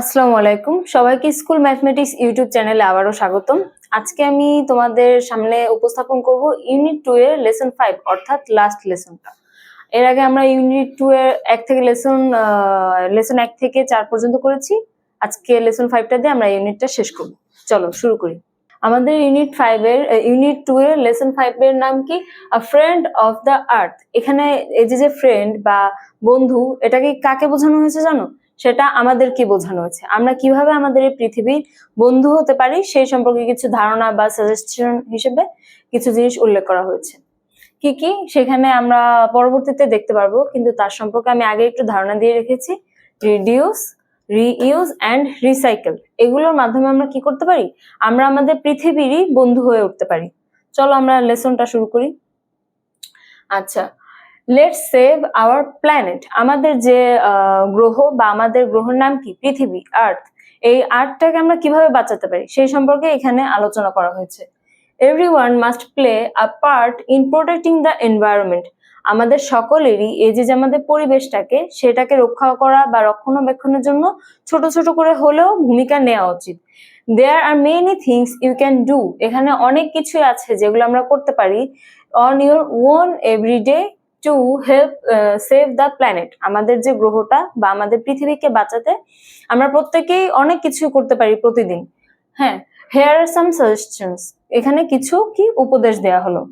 আসসালামু আলাইকুম। সবাইকে স্কুল ম্যাথমেটিক্স ইউটিউব চ্যানেলে আবারও স্বাগতম। আজকে আমি তোমাদের সামনে উপস্থাপন করব ইউনিট টু এর লেসন ফাইভ, অর্থাৎ লাস্ট লেসনটা। এর আগে আমরা ইউনিট টু এর এক থেকে লেসন লেসন এক থেকে চার পর্যন্ত করেছি। আজকে লেসন ফাইভটা দিয়ে আমরা ইউনিটটা শেষ করব। চলো, শুরু করি। আমাদের ইউনিট ফাইভ এর ইউনিট টু এর লেসন ফাইভ এর নাম কি? A friend of the earth এখানে এই যে যে ফ্রেন্ড বা বন্ধু, এটাকে কাকে বোঝানো হয়েছে জানো? সেটা আমাদেরকে বোঝানো হয়েছে। আমরা কীভাবে আমাদের এই পৃথিবীর বন্ধু হতে পারি সেই সম্পর্কে কিছু ধারণা বা সাজেশন হিসেবে কিছু জিনিস উল্লেখ করা হয়েছে। কি কি? সেখানে আমরা পরবর্তীতে দেখতে পারব, কিন্তু তার সম্পর্কে আমি আগে একটু ধারণা দিয়ে রেখেছি। রিডিউস রিইউজ অ্যান্ড রিসাইকেল এগুলোর মাধ্যমে আমরা কি করতে পারি? আমরা আমাদের পৃথিবীরই বন্ধু হয়ে উঠতে পারি। চলো আমরা লেসনটা শুরু করি। আচ্ছা লেটস সেভ আওয়ার প্ল্যানেট আমাদের যে গ্রহ বা আমাদের গ্রহর নাম কি? পৃথিবী আর্থ এই আর্থটাকে আমরা কীভাবে বাঁচাতে পারি? সেই সম্পর্কে এখানে আলোচনা করা হয়েছে। Everyone must play a part in protecting the environment আমাদের সকলেরই, এই যে যে আমাদের পরিবেশটাকে, সেটাকে রক্ষা করা বা রক্ষণাবেক্ষণের জন্য ছোট ছোট করে হলেও ভূমিকা নেওয়া উচিত। There are many things you can do এখানে অনেক কিছুই আছে যেগুলো আমরা করতে পারি on your own every day to help save the planet আমাদের যে গ্রহটা বা আমাদের পৃথিবীকে বাঁচাতে আমরা প্রত্যেকেই অনেক কিছু করতে পারি প্রতিদিন। হ্যাঁ হেয়ার আর সাম সাজেশনস এখানে কিছু কি উপদেশ দেয়া হলো?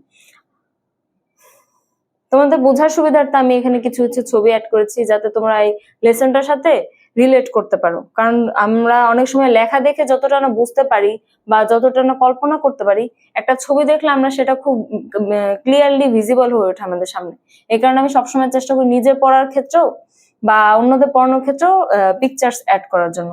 তোমাদের বোঝার সুবিধার্থে আমি এখানে কিছু কিছু ছবি অ্যাড করেছি যাতে তোমরা এই লেসনটার সাথে রিলেট করতে পারো। কারণ আমরা অনেক সময় লেখা দেখে যতটা না বুঝতে পারি বা যতটা না কল্পনা করতে পারি, একটা ছবি দেখলে আমরা সেটা খুব ক্লিয়ারলি ভিজিবল হয়ে ওঠে আমাদের সামনে। এই কারণে আমি সবসময় চেষ্টা করি নিজে পড়ার ক্ষেত্রেও বা অন্যদের পড়ানোর ক্ষেত্রেও পিকচার্স অ্যাড করার জন্য।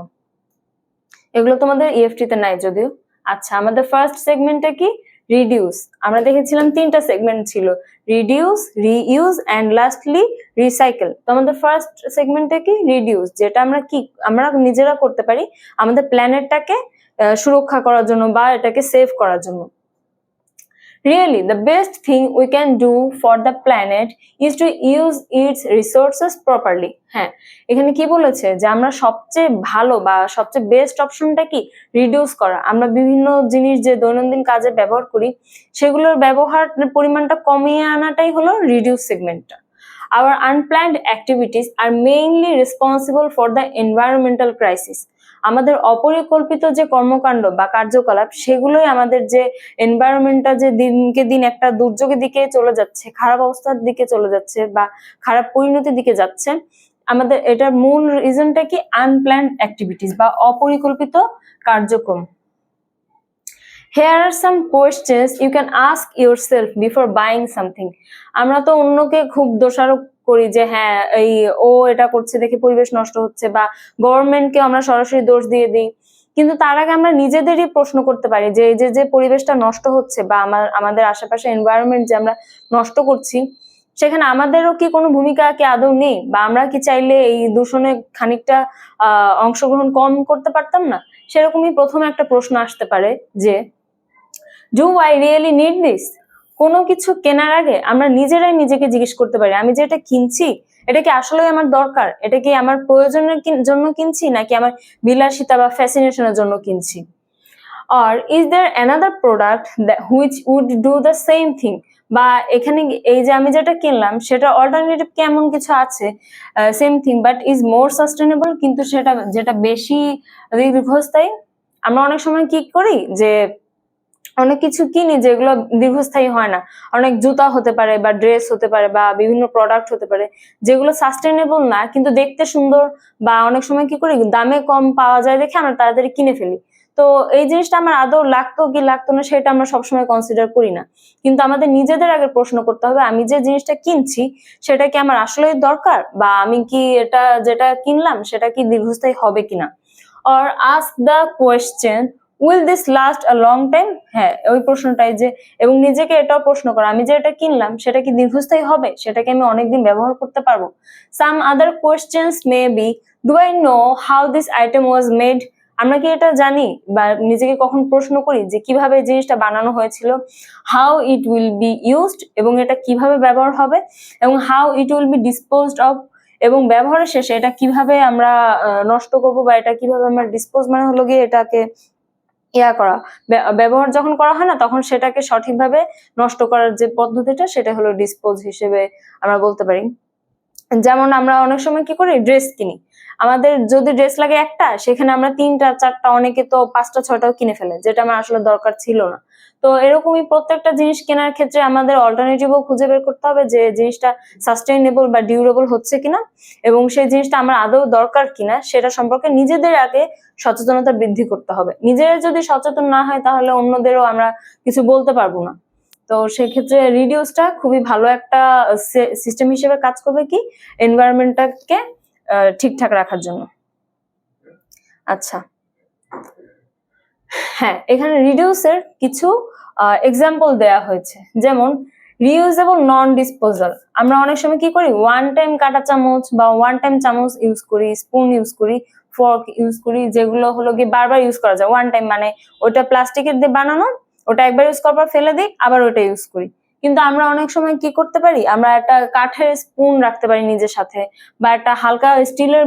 এগুলো তোমাদের ইএফটি তে নাই যদিও। আচ্ছা আমাদের ফার্স্ট সেগমেন্টটা কি? রিডিউস আমরা দেখেছিলাম তিনটা সেগমেন্ট ছিল reduce reuse and lastly recycle তো আমাদের ফার্স্ট সেগমেন্টে কি? রিডিউস যেটা আমরা কি, আমরা নিজেরা করতে পারি আমাদের প্ল্যানেটটাকে সুরক্ষা করার জন্য বা এটাকে সেভ করার জন্য। Really the best thing we can do for the planet is to use its resources properly হ্যাঁ এখানে কি বলেছে? যে আমরা সবচেয়ে ভালো বা সবচেয়ে বেস্ট অপশনটা কি? রিডিউস করা। আমরা বিভিন্ন জিনিস যে দৈনন্দিন কাজে ব্যবহার করি, সেগুলোর ব্যবহার পরিমাণটা কমিয়ে আনাটাই হলো রিডিউস সেগমেন্টটা our unplanned activities are mainly responsible for the environmental crisis আমাদের অপরিকল্পিত যে কর্মকাণ্ড বা কার্যকলাপ, সেগুলোই আমাদের যে এনভায়রনমেন্টটা যে দিনকে দিন একটা দুর্যোগের দিকে চলে যাচ্ছে, খারাপ অবস্থার দিকে চলে যাচ্ছে বা খারাপ পরিণতির দিকে যাচ্ছে, আমাদের এটার মূল রিজনটা কি? আনপ্ল্যান্ড অ্যাক্টিভিটিস বা অপরিকল্পিত কার্যক্রম। Here are some questions you can ask yourself before buying something আমরা তো অন্যকে খুব দোষারোপ করি যে হ্যাঁ এই ও এটা করছে দেখে পরিবেশ নষ্ট হচ্ছে বা গভর্নমেন্টকে আমরা সরাসরি দোষ দিয়ে দিই। কিন্তু তার আগে আমরা নিজেদেরই প্রশ্ন করতে পারি যে, এই যে যে পরিবেশটা নষ্ট হচ্ছে বা আমার, আমাদের আশেপাশে এনভায়রনমেন্ট যে আমরা নষ্ট করছি, সেখানে আমাদেরও কি কোনো ভূমিকা কি আদৌ নেই? বা আমরা কি চাইলে এই দূষণে খানিকটা অংশগ্রহণ কম করতে পারতাম না? সেরকমই প্রথমে একটা প্রশ্ন আসতে পারে যে do I really need this কোনো কিছু কেনার আগে আমরা নিজেরাই নিজেকে জিজ্ঞেস করতে পারি, আমি যে এটা কিনছি, এটা কি আসলে আমার দরকার? এটা কি আমার প্রয়োজনের জন্য কিনছি, নাকি আমার বিলাসিতা বা ফ্যাসিনেশনের জন্য কিনছি? আর is there another product which would do the same thing বা এখানে এই যে আমি যেটা কিনলাম, সেটা অল্টারনেটিভ কেমন কিছু আছে? Same thing but is more sustainable কিন্তু সেটা, যেটা বেশি দীর্ঘস্থায়ী আমরা অনেক সময় কি করি যে অনেক কিছু কিনি যেগুলো দীর্ঘস্থায়ী হয় না। অনেক জুতা হতে পারে বা ড্রেস হতে পারে বা বিভিন্ন প্রোডাক্ট হতে পারে যেগুলো সাস্টেনেবল না, কিন্তু দেখতে সুন্দর বা অনেক সময় কি করি দামে কম পাওয়া যায় দেখে আমরা তাড়াতাড়ি কিনে ফেলি। তো এই জিনিসটা আমার আদৌ লাগতো কি লাগতো না সেটা আমরা সবসময় কনসিডার করি না। কিন্তু আমাদের নিজেদের আগে প্রশ্ন করতে হবে, আমি যে জিনিসটা কিনছি সেটা কি আমার আসলেই দরকার বা আমি কি এটা যেটা কিনলাম সেটা কি দীর্ঘস্থায়ী হবে কিনা? Or ask the question will this last a long time হ্যাঁ ওই প্রশ্নটাই যে, এবং নিজেকে এটাও প্রশ্ন করা। আমি যে এটা কিনলাম, সেটা কি দীর্ঘস্থায়ী হবে? সেটাকে আমি অনেকদিন ব্যবহার করতে পারব। Some other questions maybe do I know how this item was made আমরা কি এটা জানি? বা নিজেকে কখন প্রশ্ন করি যে কীভাবে জিনিসটা বানানো হয়েছিল? How it will be used এবং এটা কীভাবে ব্যবহার হবে? এবং how it will be disposed of এবং ব্যবহারের শেষে এটা কীভাবে আমরা নষ্ট করব বা এটা কীভাবে আমরা ডিসপোজ মানে হলো গিয়ে এটাকে ইয়া করা। ব্যবহার যখন করা হয় না, তখন সেটাকে সঠিকভাবে নষ্ট করার যে পদ্ধতিটা, সেটা হলো ডিসপোজ হিসেবে আমরা বলতে পারি। যেমন আমরা অনেক সময় কি করি ড্রেস কিনি। আমাদের যদি ড্রেস লাগে একটা, সেখানে আমরা তিনটা, চারটা, অনেকে তো পাঁচটা, ছয়টাও কিনে ফেলে, যেটা আমার আসলে দরকার ছিল না। তো এরকমই প্রত্যেকটা জিনিস কেনার ক্ষেত্রে আমাদের অল্টারনেটিভও খুঁজে বের করতে হবে যে জিনিসটা সাস্টেইনেবল বা ডিউরেবল হচ্ছে কিনা এবং সেই জিনিসটা আমার আদৌ দরকার কিনা সেটা সম্পর্কে নিজেদের আগে সচেতনতা বৃদ্ধি করতে হবে। নিজেরা যদি সচেতন না হয় তাহলে অন্যদেরও আমরা কিছু বলতে পারব না। তো সেক্ষেত্রে রিডিউসটা খুবই ভালো একটা সিস্টেম হিসেবে কাজ করবে কি? এনভায়রনমেন্টটাকে ঠিকঠাক রাখার জন্য। আচ্ছা। হ্যাঁ এখানে রিডিউসের কিছু এক্সাম্পল দেয়া হয়েছে। যেমন রিউজেবল নন ডিসপোজাল আমরা অনেক সময় কি করি? ওয়ান টাইম কাটা চামচ বা ওয়ান টাইম চামচ ইউজ করি স্পুন ইউজ করি ফর্ক ইউজ করি, যেগুলো হলো গিয়ে বারবার ইউজ করা যায়। ওয়ান টাইম মানে ওটা প্লাস্টিকের দিয়ে বানানো, ওটা একবার ইউজ করার পর ফেলে দিই, আবার ওটা ইউজ করি। কিন্তু আমরা অনেক সময় কি করতে পারি? আমরা একটা কাঠের স্পুন রাখতে পারি নিজের সাথে বা একটা হালকা স্টিলের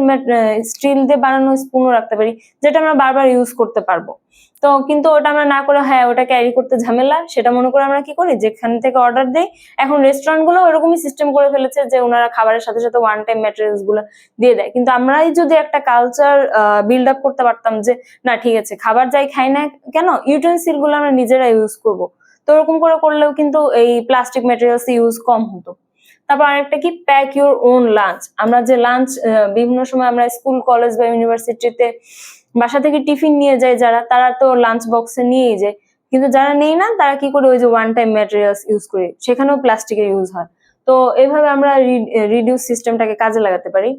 স্টিল দিয়ে বানানো স্পুনও রাখতে পারি, যেটা আমরা বারবার ইউজ করতে পারব। তো কিন্তু ওটা আমরা না করে হ্যাঁ ওটা ক্যারি করতে ঝামেলা। সেটা মনে করে আমরা কি করি? যেখান থেকে অর্ডার দেই, এখন রেস্টুরেন্টগুলো ওরকমই সিস্টেম করে ফেলেছে যে ওনারা খাবারের সাথে সাথে ওয়ান টাইম ম্যাটেরিয়ালসগুলো দিয়ে দেয়। কিন্তু আমরাই যদি একটা কালচার বিল্ড আপ করতে পারতাম যে, না, ঠিক আছে, খাবার যাই খাই না কেন ইউটেন্সিলগুলো আমরা নিজেরা ইউজ করব। ওরকম করে করলেও কিন্তু এই প্লাস্টিক ম্যাটেরিয়ালস ইউজ কম হতো। তারপর আরেকটা কি? প্যাক ইউর ওন লাঞ্চ আমরা যে লাঞ্চ বিভিন্ন সময় আমরা স্কুল কলেজ বা ইউনিভার্সিটিতে বাসা থেকে টিফিন নিয়ে যায় যারা, তারা তো লাঞ্চ বক্সে নিয়েই যায়। কিন্তু যারা নেই না, তারা কি করে ওই যে ওয়ান টাইম ম্যাটেরিয়ালস ইউজ করে? সেখানেও প্লাস্টিকের ইউজ হয়। তো এইভাবে আমরা রিডিউস সিস্টেমটাকে কাজে লাগাতে পারি।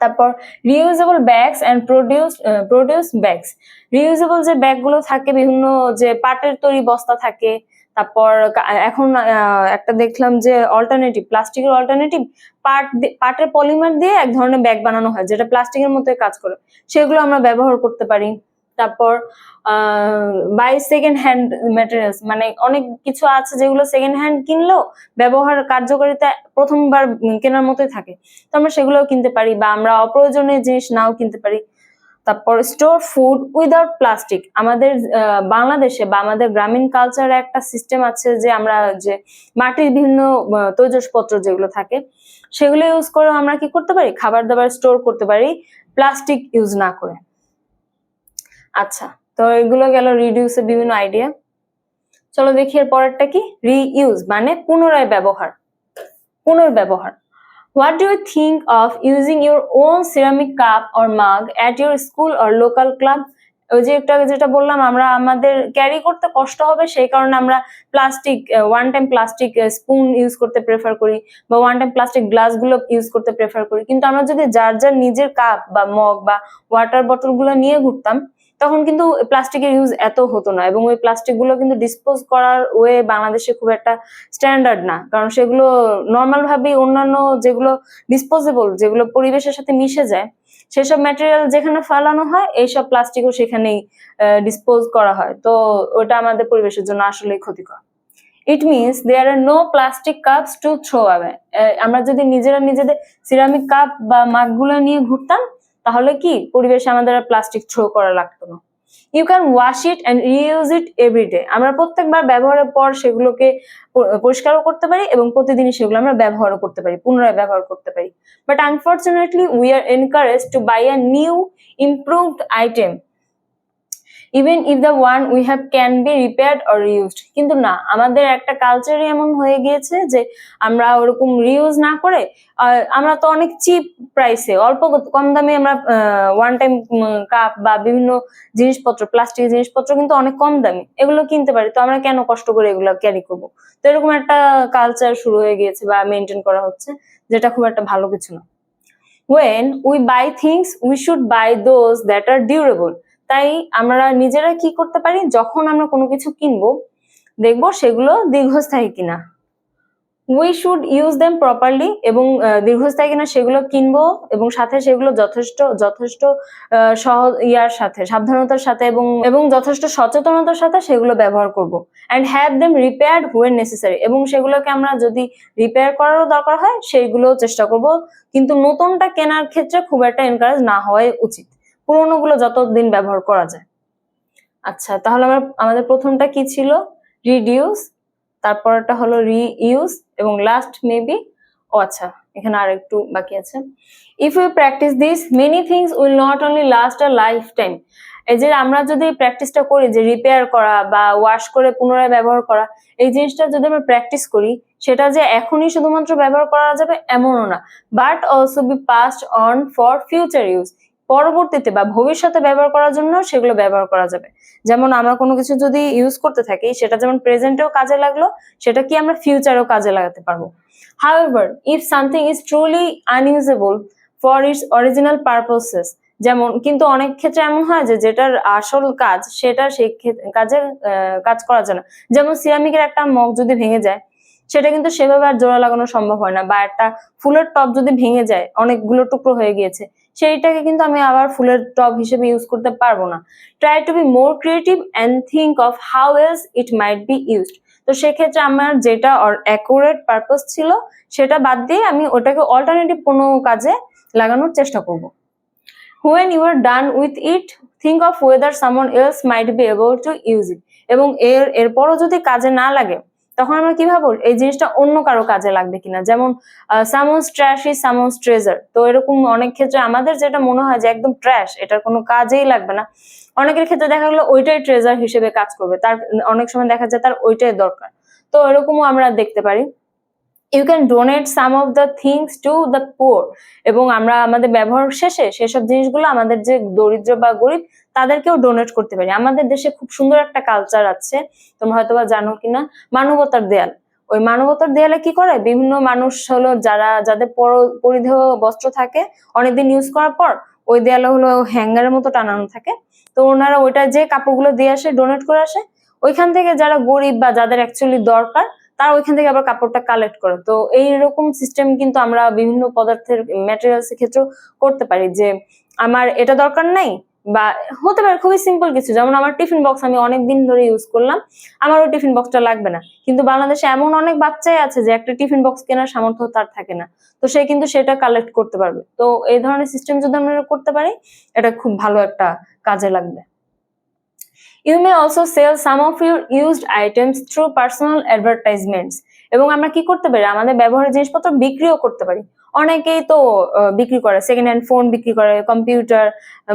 তারপর reusable bags and produce produce bags reusable যে ব্যাগগুলো থাকে, বিভিন্ন যে পাটের তৈরি বস্তা থাকে, তারপর এখন একটা দেখলাম যে অল্টারনেটিভ প্লাস্টিকের অল্টারনেটিভ পাট পাটের পলিমার দিয়ে এক ধরনের ব্যাগ বানানো হয়, যেটা প্লাস্টিকের মতো কাজ করে। সেগুলো আমরা ব্যবহার করতে পারি। তারপর বাই সেকেন্ড হ্যান্ড ম্যাটেরিয়ালস মানে অনেক কিছু আছে যেগুলো সেকেন্ড হ্যান্ড কিনলেও ব্যবহার কার্যকারিতা প্রথমবার কেনার মতোই থাকে। তো আমরা সেগুলোও কিনতে পারি বা আমরা অপ্রয়োজনীয় জিনিস নাও কিনতে পারি। তারপর স্টোর ফুড উইদাউট প্লাস্টিক আমাদের বাংলাদেশে বা আমাদের গ্রামীণ কালচারে একটা সিস্টেম আছে যে আমরা যে মাটির বিভিন্ন তৈজসপত্র যেগুলো থাকে, সেগুলো ইউজ করে আমরা কি করতে পারি? খাবার দাবার স্টোর করতে পারি প্লাস্টিক ইউজ না করে। আচ্ছা তো এগুলো গেল রিডিউসের বিভিন্ন আইডিয়া চলো দেখি এর পরেরটা কি? রিইউজ মানে পুনরায় ব্যবহার। পুনর্ব্যবহার। What do you think of using your own ceramic cup or mug at your school or local club ওই যে একটা যেটা বললাম, আমরা আমাদের ক্যারি করতে কষ্ট হবে, সেই কারণে আমরা plastic one time plastic spoon use করতে প্রেফার করি বা ওয়ান টাইম প্লাস্টিক গ্লাসগুলো ইউজ করতে প্রেফার করি। কিন্তু আমরা যদি যার যার নিজের কাপ বা মগ বা ওয়াটার বোতলগুলো নিয়ে ঘুরতাম তখন কিন্তু প্লাস্টিকের ইউজ এত হতো না এবং ওই প্লাস্টিকগুলো কিন্তু ডিসপোজ করার ওয়ে বাংলাদেশে খুব একটা স্ট্যান্ডার্ড না। কারণ সেগুলো নর্মাল ভাবেই অন্যান্য যেগুলো ডিসপোজেবল যেগুলো পরিবেশের সাথে মিশে যায়, সেসব ম্যাটেরিয়াল যেখানে ফেলানো হয়, এইসব প্লাস্টিকও সেখানেই ডিসপোজ করা হয়। তো ওটা আমাদের পরিবেশের জন্য আসলেই ক্ষতিকর। It means there are no plastic cups to throw away আমরা যদি নিজেরা নিজেদের সিরামিক কাপ বা মাগগুলো নিয়ে ঘুরতাম তাহলে কি পরিবেশে আমাদের প্লাস্টিক থ্রো করা লাগতো না। You can wash it and reuse it every day আমরা প্রত্যেকবার ব্যবহারের পর সেগুলোকে পরিষ্কারও করতে পারি এবং প্রতিদিনই সেগুলো আমরা ব্যবহারও করতে পারি, পুনরায় ব্যবহার করতে পারি। But unfortunately we are encourage to buy a new improved item even if the one we have can be repaired or used কিন্তু না, আমাদের একটা কালচারই এমন হয়ে গিয়েছে যে আমরা ওরকম রিউজ না করে আমরা তো অনেক চিপ প্রাইসে অল্প কম দামে আমরা ওয়ান টাইম কাপ বা বিভিন্ন জিনিসপত্র প্লাস্টিক জিনিসপত্র কিন্তু অনেক কম দামি, এগুলো কিনতে পারি। তো আমরা কেন কষ্ট করে এগুলো ক্যারি করব? তো এরকম একটা কালচার শুরু হয়ে গিয়েছে বা মেনটেন করা হচ্ছে, যেটা খুব একটা ভালো কিছু না। When we buy things we should buy those that are durable তাই আমরা নিজেরা কি করতে পারি? যখন আমরা কোনো কিছু কিনবো, দেখব সেগুলো দীর্ঘস্থায়ী কিনা। We should use them properly এবং দীর্ঘস্থায়ী কিনা সেগুলো কিনবো এবং সাথে সেগুলো যথেষ্ট যথেষ্ট সহ ইয়ার সাথে, সাবধানতার সাথে এবং এবং যথেষ্ট সচেতনতার সাথে সেগুলো ব্যবহার করব। And have them repaired when necessary এবং সেগুলোকে আমরা যদি রিপেয়ার করারও দরকার হয় সেইগুলো চেষ্টা করব। কিন্তু নতুনটা কেনার ক্ষেত্রে খুব একটা এনকারেজ না হওয়াই উচিত। পুরোনো গুলো যতদিন ব্যবহার করা যায়। আচ্ছা তাহলে আমার, আমাদের প্রথমটা কি ছিল? রিডিউস তারপরটা হলো রিইউজ এবং লাস্ট মেবি ও আচ্ছা এখানে আর একটু বাকি আছে। If you practise this many things will not only last a lifetime এই যে আমরা যদি প্র্যাকটিসটা করি, যে রিপেয়ার করা বা ওয়াশ করে পুনরায় ব্যবহার করা, এই জিনিসটা যদি আমরা প্র্যাকটিস করি, সেটা যে এখনই শুধুমাত্র ব্যবহার করা যাবে এমনও না। But also be passed on for future use পরবর্তীতে বা ভবিষ্যতে ব্যবহার করার জন্য সেগুলো ব্যবহার করা যাবে। যেমন আমরা কোনো কিছু যদি ইউজ করতে থাকি, সেটা যেমন প্রেজেন্টেও কাজে লাগল, সেটা কি আমরা ফিউচারেও কাজে লাগাতে পারব। However if something is truly unusable for its original purposes যেমন কিন্তু অনেক ক্ষেত্রে এমন হয় যে যেটার আসল কাজ, সেটা সেই কাজে কাজ করা যায় না যেমন সিরামিকের একটা মগ যদি ভেঙে যায়, সেটা কিন্তু সেভাবে আর জোড়া লাগানো সম্ভব হয় না বা একটা ফুলের টব যদি ভেঙে যায়, অনেকগুলো টুকরো হয়ে গিয়েছে। সেইটাকে কিন্তু আমি আবার ফুলের টব হিসেবে ইউজ করতে পারব না। Try to be more creative and think of how else it might be used তো সেক্ষেত্রে আমার যেটা অ্যাকুরেট পারপাস ছিল, সেটা বাদ দিয়ে আমি ওটাকে অল্টারনেটিভ কোনো কাজে লাগানোর চেষ্টা করব। When you are done with it think of whether someone else might be able to use it এবং এর, এরপরও যদি কাজে না লাগে তখন আমরা কি ভাবো এই জিনিসটা অন্য কারও কাজে লাগবে কিনা? যেমন someone's trash is someone's treasure তো এরকম অনেক ক্ষেত্রে আমাদের যেটা মনে হয় যে একদম ট্র্যাশ এটার কোনো কাজেই লাগবে না। অনেকের ক্ষেত্রে দেখা গেলো ওইটাই ট্রেজার হিসেবে কাজ করবে। তার, অনেক সময় দেখা যায় তার ওইটাই দরকার। তো এরকমও আমরা দেখতে পারি। You can donate some of the things to the poor এবং আমরা আমাদের ব্যবহার শেষে সেসব জিনিসগুলো আমাদের যে দরিদ্র বা গরিব তাদেরকেও ডোনেট করতে পারি। আমাদের দেশে খুব সুন্দর একটা কালচার আছে, তোমরা হয়তোবা জানো কিনা। মানবতার দেয়াল। ওই মানবতার দেয়ালে কি করে? বিভিন্ন মানুষ হলো যারা, যাদের পর- পরিধেয় বস্ত্র থাকে, অনেকদিন ইউজ করার পর ওই দেয়ালে হলো হ্যাঙ্গারের মতো টানানো থাকে। তো ওনারা ওইটা যে কাপড়গুলো দিয়ে আসে ডোনেট করে আসে, ওইখান থেকে যারা গরিব বা যাদের অ্যাকচুয়ালি দরকার, তারা ওইখান থেকে আবার কাপড়টা কালেক্ট করে। তো এইরকম সিস্টেম কিন্তু আমরা বিভিন্ন পদার্থের ম্যাটেরিয়ালস ক্ষেত্রেও করতে পারি যে, আমার এটা দরকার নাই বা হতে পারে খুবই সিম্পল কিছু। যেমন আমার টিফিন বক্স আমি অনেক দিন ধরে ইউজ করলাম। আমার ওই টিফিন বক্সটা লাগবে না। কিন্তু বাংলাদেশে এমন অনেক বাচ্চাই আছে যে একটা টিফিন বক্স কেনার সামর্থ্য তার থাকে না। তো সে কিন্তু সেটা কালেক্ট করতে পারবে। তো এই ধরনের সিস্টেম যদি আমরা করতে পারি, এটা খুব ভালো একটা কাজে লাগবে। You may also sell some of your used items through personal advertisements এবং আমরা কি করতে পারি? আমাদের ব্যবহারের জিনিসপত্র বিক্রিও করতে পারি। অনেকেই তো বিক্রি করে সেকেন্ড হ্যান্ড ফোন বিক্রি করে কম্পিউটার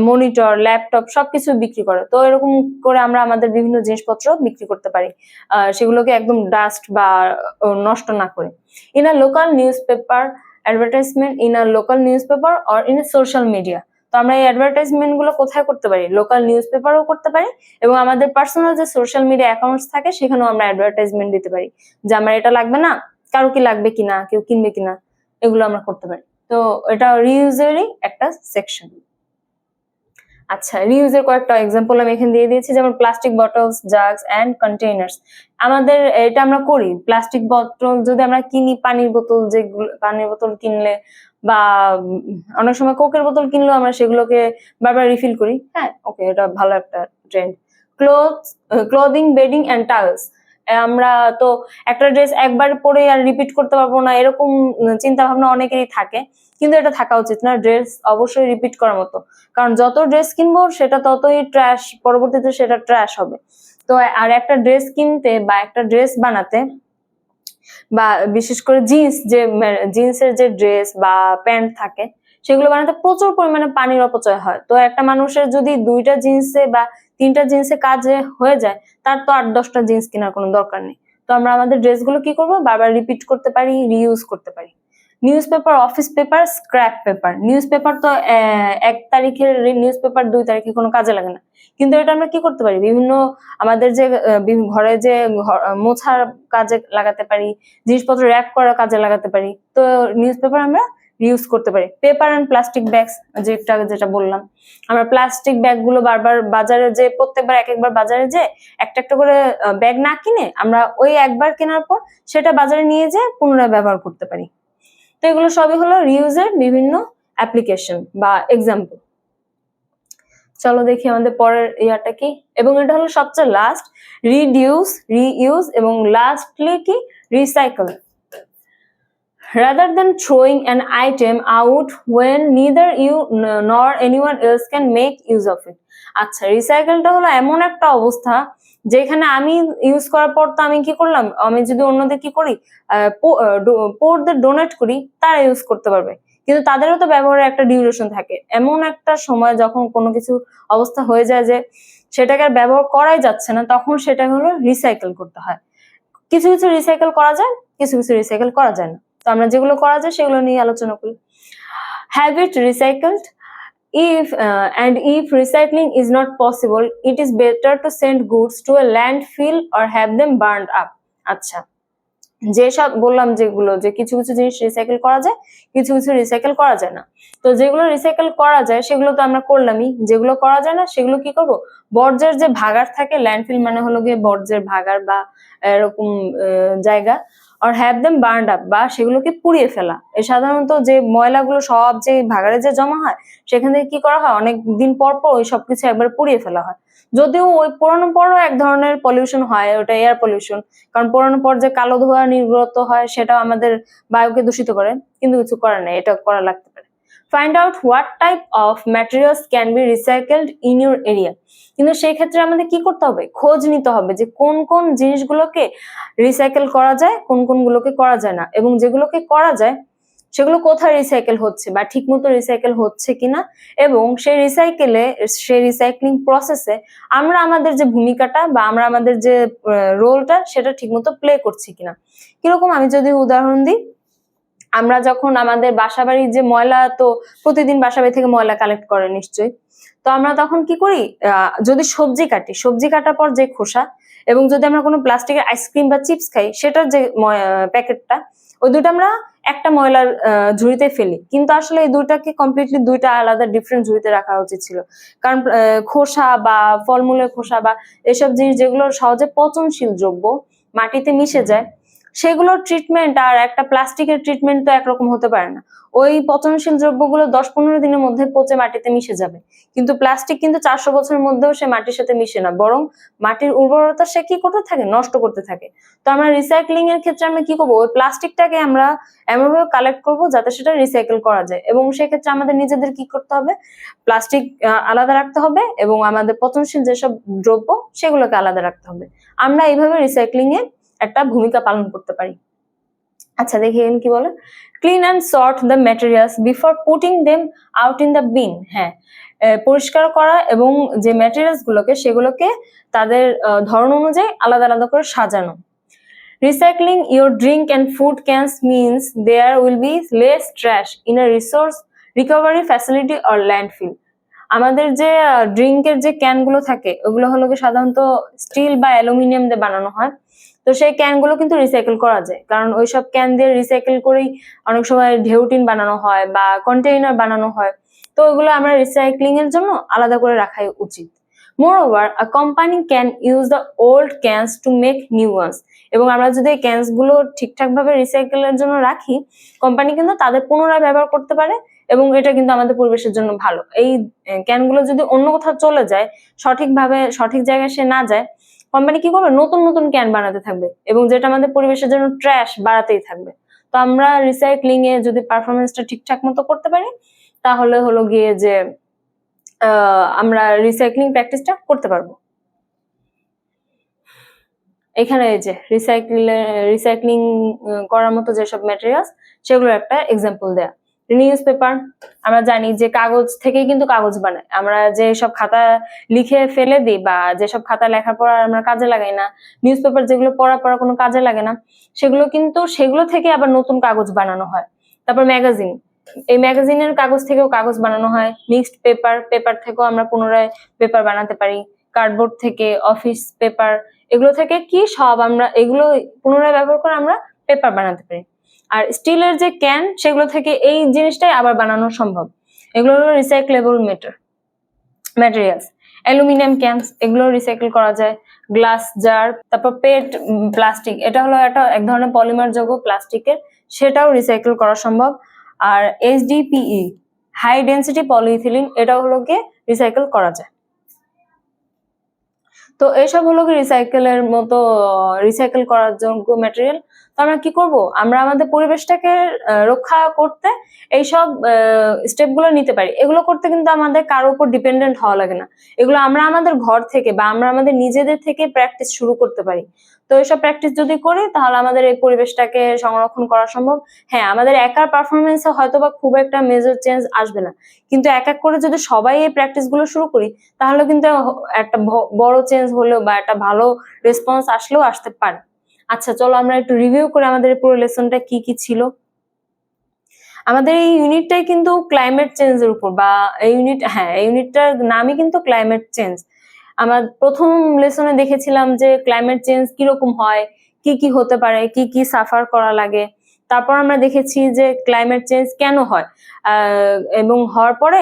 মনিটর ল্যাপটপ সবকিছু বিক্রি করে। তো এরকম করে আমরা আমাদের বিভিন্ন জিনিসপত্র বিক্রি করতে পারি সেগুলোকে একদম ডাস্ট বা নষ্ট না করে। In a local newspaper advertisement in a local newspaper or in social media তো আমরা এই অ্যাডভার্টাইজমেন্টগুলো কোথায় করতে পারি? লোকাল নিউজ পেপারও করতে পারি এবং আমাদের পার্সোনাল যে সোশ্যাল মিডিয়া অ্যাকাউন্টস থাকে, সেখানেও আমরা অ্যাডভার্টাইজমেন্ট দিতে পারি। যে আমার এটা লাগবে না, কারও কি লাগবে কিনা, কেউ কিনবে কিনা। এগুলো আমরা করতে পারি। তো এটা রিউজেরই একটা সেকশন আচ্ছা রিউজের কয়েকটা এক্সাম্পল আমি এখানে দিয়ে দিয়েছি, যেমন plastic bottles jugs and containers আমাদের এটা আমরা করি প্লাস্টিক বোতল যদি আমরা কিনি, পানির বোতল যেগুলো, পানির বোতল কিনলে বা অনেক সময় কোকের বোতল কিনলেও আমরা সেগুলোকে বারবার রিফিল করি। হ্যাঁ ওকে এটা ভালো একটা trend cloth clothing bedding and towels আমরা তো একটা ড্রেস একবার পরে আর রিপিট করতে পারব না, এরকম চিন্তা ভাবনা অনেকেরই থাকে। কিন্তু এটা থাকা উচিত না ড্রেস অবশ্যই রিপিট করার মতো। কারণ যত ড্রেস কিনবো, সেটা ততই ট্র্যাশ পরবর্তীতে সেটা ট্র্যাশ হবে। তো আর একটা ড্রেস কিনতে বা একটা ড্রেস বানাতে বা বিশেষ করে জিন্স যে জিন্সের যে ড্রেস বা প্যান্ট থাকে, সেগুলো বানাতে প্রচুর পরিমাণে পানির অপচয় হয়। তো একটা মানুষের যদি দুইটা জিন্সে বা তিনটা জিন্সে কাজে হয়ে যায়, তার তো আট দশটা জিন্স কেনার কোনো দরকার নেই। তো আমরা আমাদের ড্রেসগুলো কি করব? বারবার রিপিট করতে পারি রিইউজ করতে পারি। Newspaper office paper scrap paper newspaper তো এক তারিখের নিউজ পেপার দুই তারিখে কোনো কাজে লাগে না। কিন্তু এটা আমরা কি করতে পারি? বিভিন্ন আমাদের যে ঘরে যে মোছার কাজে লাগাতে পারি, জিনিসপত্র র্যাপ করার কাজে লাগাতে পারি। তো নিউজ পেপার আমরা রিউজ করতে পারি। পেপার অ্যান্ড প্লাস্টিক ব্যাগস যেটা যেটা বললাম। আমরা প্লাস্টিক ব্যাগগুলো বারবার বাজারে যে, প্রত্যেকবার এক একবার বাজারে যে, একটা একটা করে ব্যাগ না কিনে আমরা ওই একবার কেনার পর সেটা বাজারে নিয়ে যেয়ে পুনরায় ব্যবহার করতে পারি। তো এগুলো সবই হলো রিউজের বিভিন্ন অ্যাপ্লিকেশন বা এক্সাম্পল চলো দেখি আমাদের পরের ইয়ারটা কি? এবং এটা হলো সবচেয়ে লাস্ট রিডিউস রিইউজ এবং লাস্টলি কি? Recycle rather than throwing an item out when neither you nor anyone else can make use of it. আচ্ছা রিসাইকেলটা হলো এমন একটা অবস্থা যেখানে আমি ইউজ করার পর তো আমি কি করলাম? আমি যদি অন্যদের কি করি? পোরদের ডোনেট করি, তারা ইউজ করতে পারবে। কিন্তু তাদেরও তো ব্যবহারের একটা ডিউরেশন থাকে। এমন একটা সময় যখন কোনো কিছু অবস্থা হয়ে যায় যে সেটাকে আর ব্যবহার করাই যাচ্ছে না, তখন সেটা হলো রিসাইকেল করতে হয়। কিছু কিছু রিসাইকেল করা যায়, কিছু কিছু রিসাইকেল করা যায় না। তো আমরা যেগুলো করা যায় সেগুলো নিয়ে আলোচনা করি। It recycled. If uh, and if recycling is not possible it is better to send goods to a landfill or have them burned up. আচ্ছা যেসব বললাম যেগুলো যে কিছু কিছু জিনিস রিসাইকেল করা যায় কিছু কিছু রিসাইকেল করা যায় না। তো যেগুলো রিসাইকেল করা যায় সেগুলো তো আমরা করলামই। যেগুলো করা যায় না সেগুলো কি করব? বর্জ্যের যে ভাগার থাকে ল্যান্ডফিল মানে হলো গিয়ে বর্জ্যের ভাগার বা এরকম জায়গা। Or have them burn up বা সেগুলোকে পুড়িয়ে ফেলা। সাধারণত যে ময়লাগুলো সব যে ভাগারে যে জমা হয়, সেখান থেকে কি করা হয়? অনেক দিন পর পর ওই সবকিছু একবার পুড়িয়ে ফেলা হয়। যদিও ওই পুরানো পরও এক ধরনের পলিউশন হয়, ওটা এয়ার পলিউশন কারণ পুরানো পর যে কালো ধোঁয়া নির্গত হয়, সেটাও আমাদের বায়ুকে দূষিত করে, কিন্তু কিছু করার নেই, এটা করা লাগতে find out what type of materials can be recycled in your area কিন্তু সেই ক্ষেত্রে আমাদের কি করতে হবে? খোঁজ নিতে হবে যে কোন কোন জিনিসগুলোকে রিসাইকেল করা যায়, কোন কোনগুলোকে করা যায় না। এবং যেগুলোকে করা যায়, সেগুলো কোথায় রিসাইকেল হচ্ছে বা ঠিকমতো রিসাইকেল হচ্ছে কিনা? এবং সেই রিসাইকেলে সেই রিসাইক্লিং প্রসেসে আমরা আমাদের যে ভূমিকাটা বা আমরা আমাদের যে রোলটা সেটা ঠিকমতো প্লে করছি কিনা। কীরকম? আমি যদি উদাহরণ দিই আমরা যখন আমাদের বাসাবাড়ির যে ময়লা, তো প্রতিদিন বাসাবাড়ি থেকে ময়লা কালেক্ট করে নিশ্চয়ই। তো আমরা তখন কি করি? যদি সবজি কাটি, সবজি কাটার পর যে খোসা এবং যদি আমরা কোনো প্লাস্টিকের আইসক্রিম বা চিপস খাই, সেটার যে প্যাকেটটা, ওই দুটো আমরা একটা ময়লার ঝুড়িতে ফেলি। কিন্তু আসলে এই দুটাকে কমপ্লিটলি দুইটা আলাদা ডিফারেন্ট ঝুড়িতে রাখা উচিত ছিল। কারণ খোসা বা ফলমূলের খোসা বা এসব জিনিস যেগুলো সহজে পচনশীল দ্রব্য মাটিতে মিশে যায় সেগুলোর ট্রিটমেন্ট আর একটা প্লাস্টিকের ট্রিটমেন্ট তো একরকম হতে পারে না। ওই পচনশীল দ্রব্যগুলো দশ পনেরো দিনের মধ্যে পচে মাটিতে মিশে যাবে। কিন্তু প্লাস্টিক কিন্তু চারশো বছরের মধ্যেও সে মাটির সাথে মিশে না। বরং মাটির উর্বরতা সে কি করতে থাকে? নষ্ট করতে থাকে। তো আমরা রিসাইক্লিং এর ক্ষেত্রে আমরা কি করব? ওই প্লাস্টিকটাকে আমরা এমনভাবে কালেক্ট করব যাতে সেটা রিসাইকেল করা যায়। এবং সেক্ষেত্রে আমাদের নিজেদের কি করতে হবে? প্লাস্টিক আলাদা রাখতে হবে এবং আমাদের পচনশীল যেসব দ্রব্য সেগুলোকে আলাদা রাখতে হবে। আমরা এইভাবে রিসাইক্লিং এ একটা ভূমিকা পালন করতে পারি। আচ্ছা দেখি কি বলে? Clean and sort the materials before putting them out in the bin হ্যাঁ পরিষ্কার করা এবং যে ম্যাটেরিয়ালস গুলোকে, সেগুলোকে তাদের ধরন অনুযায়ী আলাদা আলাদা করে সাজানো। Recycling your drink and food cans means there will be less trash in a resource recovery facility or landfill আমাদের যে ড্রিঙ্কের যে ক্যানগুলো থাকে, ওগুলো হলো সাধারণত স্টিল বা অ্যালুমিনিয়াম দিয়ে বানানো হয়। তো সেই ক্যানগুলো কিন্তু রিসাইকেল করা যায়। কারণ ওইসব ক্যান দিয়ে রিসাইকেল করেই অনেক সময় ঢেউটিন বানানো হয় বা কন্টেইনার বানানো হয়। তো ওগুলো আমরা রিসাইক্লিং এর জন্য আলাদা করে রাখাই উচিত। Moreover a company can use the old cans to make new ones এবং আমরা যদি এই ক্যান্সগুলো ঠিকঠাক ভাবে রিসাইকেলের জন্য রাখি কোম্পানি কিন্তু তাদের পুনরায় ব্যবহার করতে পারে এবং এটা কিন্তু আমাদের পরিবেশের জন্য ভালো। এই ক্যানগুলো যদি অন্য কোথাও চলে যায়, সঠিকভাবে, সঠিক জায়গায় সে না যায় কোম্পানি কি করবে? নতুন নতুন ক্যান বানাতে থাকবে এবং যেটা আমাদের পরিবেশের জন্য ট্র্যাশ বাড়াতেই থাকবে। তো আমরা রিসাইক্লিং এ যদি পারফরমেন্সটা ঠিকঠাক মতো করতে পারি, তাহলে হলো গিয়ে যে আমরা রিসাইক্লিং প্র্যাকটিসটা করতে পারব। এখানে এই যে রিসাইকেল রিসাইক্লিং করার মতো যেসব ম্যাটেরিয়ালস সেগুলোর একটা এক্সাম্পল দেয়া। নিউজ পেপার আমরা জানি যে কাগজ থেকেই কিন্তু কাগজ বানায়। আমরা যে সব খাতা লিখে ফেলে দিই বা যেসব খাতা লেখার পর আমরা কাজে লাগাই না নিউজ পেপার যেগুলো পড়া পড়া কোনো কাজে লাগে না, সেগুলো কিন্তু সেগুলো থেকে আবার নতুন কাগজ বানানো হয়। তারপর ম্যাগাজিন এই ম্যাগাজিনের কাগজ থেকেও কাগজ বানানো হয়। মিক্সড পেপার পেপার থেকেও আমরা পুনরায় পেপার বানাতে পারি। কার্ডবোর্ড থেকে অফিস পেপার এগুলো থেকে কি সব আমরা, এগুলো পুনরায় ব্যবহার করে আমরা পেপার বানাতে পারি। আর স্টিলের যে ক্যান, সেগুলো থেকে এই জিনিসটাই আবার বানানো সম্ভব। এগুলো হলো recyclable matter materials aluminium cans এগুলো রিসাইকেল করা যায়। গ্লাস জার তারপর পেট প্লাস্টিক এটা হলো একটা এক ধরনের পলিমার যৌগ প্লাস্টিকের সেটাও রিসাইকেল করা সম্ভব। আর এইচডিপিই হাই ডেন্সিটি পলিথিলিন এটাও হলো গিয়ে রিসাইকেল করা যায়। তো এইসব হলো কি রিসাইকেলের মতো রিসাইকেল করার যোগ্য ম্যাটেরিয়াল তো আমরা কি করব? আমরা আমাদের পরিবেশটাকে রক্ষা করতে এইসব স্টেপগুলো নিতে পারি। এগুলো করতে কিন্তু আমাদের কারোর উপর ডিপেন্ডেন্ট হওয়া লাগে না। এগুলো আমরা আমাদের ঘর থেকে বা আমরা আমাদের নিজেদের থেকে প্র্যাকটিস শুরু করতে পারি। তো এইসব প্র্যাকটিস যদি করি, তাহলে আমাদের এই পরিবেশটাকে সংরক্ষণ করা সম্ভব। হ্যাঁ আমাদের একার পারফরমেন্সে হয়তো বা খুব একটা মেজর চেঞ্জ আসবে না। কিন্তু এক এক করে যদি সবাই এই প্র্যাকটিসগুলো শুরু করি, তাহলে কিন্তু একটা বড় চেঞ্জ হলেও বা একটা ভালো রেসপন্স আসলেও আসতে পারে। আচ্ছা চলো আমরা একটু রিভিউ করে আমাদের পুরো লেসনটা কি কি ছিল? আমাদের এই ইউনিটটাই কিন্তু ক্লাইমেট চেঞ্জের উপর বা এই ইউনিট হ্যাঁ এই ইউনিটটার নামই কিন্তু ক্লাইমেট চেঞ্জ আমার প্রথম লেসনে দেখেছিলাম যে ক্লাইমেট চেঞ্জ কীরকম হয়, কি কি হতে পারে, কি কি সাফার করা লাগে। তারপর আমরা দেখেছি যে ক্লাইমেট চেঞ্জ কেন হয় এবং হওয়ার পরে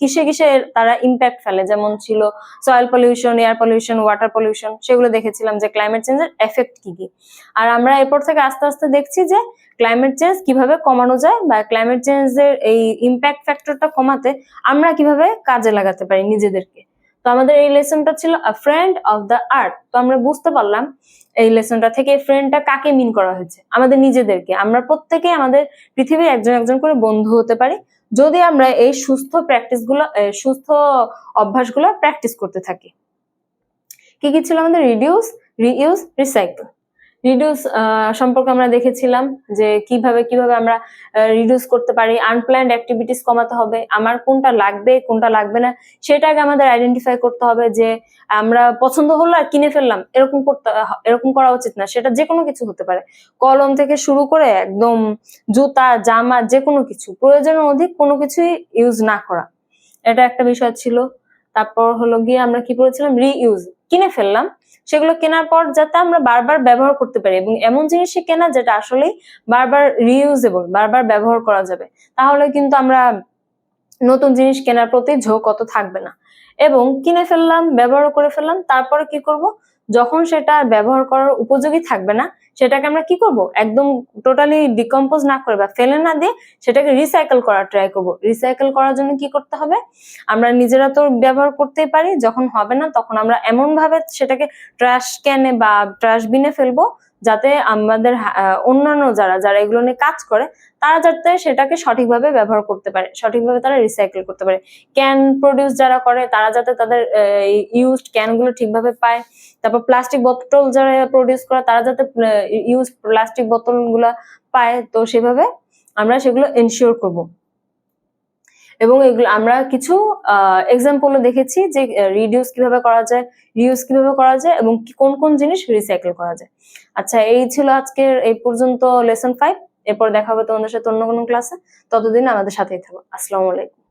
কিসে কিসে তারা ইম্প্যাক্ট ফেলে, যেমন ছিল soil pollution air pollution water pollution সেগুলো দেখেছিলাম যে ক্লাইমেট চেঞ্জের এফেক্ট কি কি। আর আমরা এরপর থেকে আস্তে আস্তে দেখছি যে ক্লাইমেট চেঞ্জ কীভাবে কমানো যায় বা ক্লাইমেট চেঞ্জের এই ইম্প্যাক্ট ফ্যাক্টরটা কমাতে আমরা কীভাবে কাজে লাগাতে পারি নিজেদেরকে? তো আমাদের এই লেসনটা ছিল a friend of the earth তো আমরা বুঝতে পারলাম এই লেসনটা থেকে ফ্রেন্ডটা কাকে মিন করা হয়েছে? আমাদের নিজেদেরকে। আমরা প্রত্যেকে আমাদের পৃথিবীর একজন একজন করে বন্ধু হতে পারি যদি আমরা এই সুস্থ প্র্যাকটিসগুলো সুস্থ অভ্যাসগুলো প্র্যাকটিস করতে থাকি। কি কি ছিল আমাদের? রিডিউস রিইউজ রিসাইকেল রিডিউস সম্পর্কে আমরা দেখেছিলাম যে কীভাবে কীভাবে আমরা রিডিউস করতে পারি আনপ্ল্যান্ড অ্যাক্টিভিটিস কমাতে হবে, আমার কোনটা লাগবে কোনটা লাগবে না, সেটা আগে আমাদের আইডেন্টিফাই করতে হবে যে আমরা পছন্দ হলো আর কিনে ফেললাম, এরকম করতে, এরকম করা উচিত না, সেটা যে কোনো কিছু হতে পারে। কলম থেকে শুরু করে একদম জুতা, জামা যে কোনো কিছু প্রয়োজনের অধিক কোনো কিছুই ইউজ না করা। এটা একটা বিষয় ছিল। তারপর হলো গিয়ে আমরা কি করেছিলাম? রিইউজ কিনে ফেললাম, সেগুলো কেনার পর যাতে আমরা বারবার ব্যবহার করতে পারি এবং এমন জিনিসই কেনা যেটা আসলেই বারবার রিউজেবল বারবার ব্যবহার করা যাবে। তাহলে কিন্তু আমরা নতুন জিনিস কেনার প্রতি ঝোঁক অত থাকবে না। এবং কিনে ফেললাম ব্যবহার করে ফেললাম, তারপরে কি করব? যখন সেটা ব্যবহার করার উপযোগী থাকবে না সেটাকে আমরা কি করব? একদম টোটালি ডিকম্পোজ না করে বা ফেলে না দিয়ে সেটাকে রিসাইকেল করার ট্রাই করব। রিসাইকেল করার জন্য কি করতে হবে? আমরা নিজেরা তো ব্যবহার করতেই পারি, যখন হবে না তখন আমরা এমন ভাবে সেটাকে ট্রাশ ক্যানে বা ট্রাশ বিনে ফেলব যাতে আমাদের অন্যান্য যারা যারা এগুলো নিয়ে কাজ করে, তারা যাতে সেটাকে সঠিকভাবে ব্যবহার করতে পারে, সঠিকভাবে তারা রিসাইকেল করতে পারে। ক্যান প্রডিউস যারা করে, তারা যাতে তাদের ইউজড ক্যানগুলো ঠিকভাবে পায়। তারপর প্লাস্টিক বোতল যারা প্রডিউস করে, তারা যাতে ইউজ প্লাস্টিক বোতলগুলো পায়। তো সেভাবে আমরা সেগুলো এনশিওর করব। এবং এগুলো, আমরা কিছু এক্সাম্পলও দেখেছি যে রিডিউস কীভাবে করা যায় রিউজ কীভাবে করা যায় এবং কোন কোন জিনিস রিসাইকেল করা যায়। আচ্ছা এই ছিল আজকের, এই পর্যন্ত লেসন ফাইভ এরপর দেখা হবে তোমাদের সাথে অন্য কোনো ক্লাসে ততদিন আমাদের সাথেই থাকো। আসসালামু আলাইকুম।